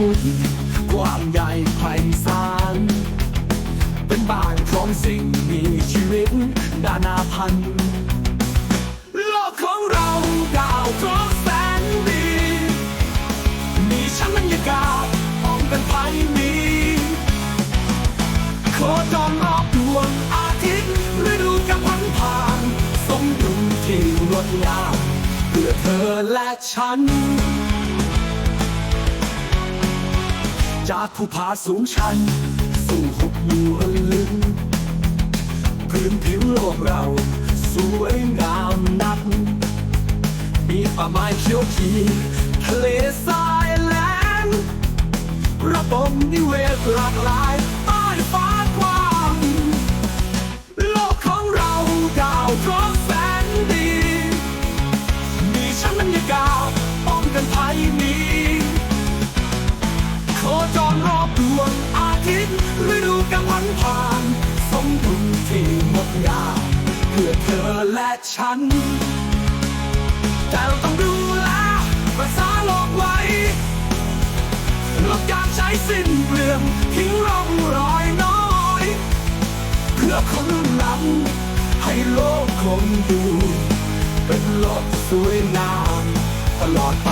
มุทรกว้างใหญ่ไพศาลเป็นบ้านของสิ่งมีชีวิตนานาพันธุ์โลกของเราดาวเคราะห์แสนดี มีชั้นบรรยากาศห้องเป็นไพ่มีโคจรรอบดวงอาทิตย์ฤดูกาลพันผ่านสมดุลที่งดงามเพื่อเธอและฉัน จากภูผาสูงชัน สู่หุบหมู่อันลึกพื้นผิวโลกเรา สวยงามนัก มีป่าไม้เขียวขีทะเลทรายแลนระบบนิเวศหลากหลาย และฉัน แต่เราต้องดูแลรักษาโลกไว้ลดการใช้สิ้นเปลืองทิ้งร่องรอยน้อย เพื่อคนรุ่นหลังให้โลกคงอยู่ เป็นโลกสวยงามตลอดไป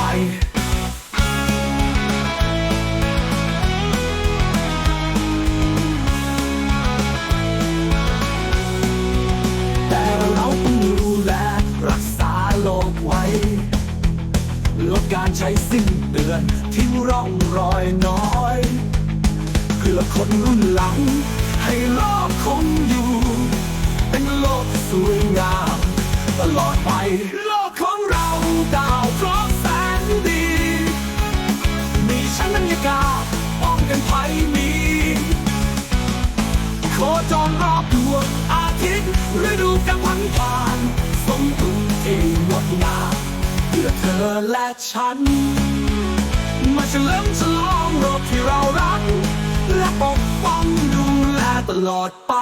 การใช้สิ้นเดือนทิ้งร่องรอยน้อย เพื่อคนรุ่นหลัง ให้โลกคงอยู่ เป็นโลกสวยงาม ตลอดไป ธอและฉัน มาเฉลิมฉลองโลกที่เรารัก และปกป้องดูแลตลอดไป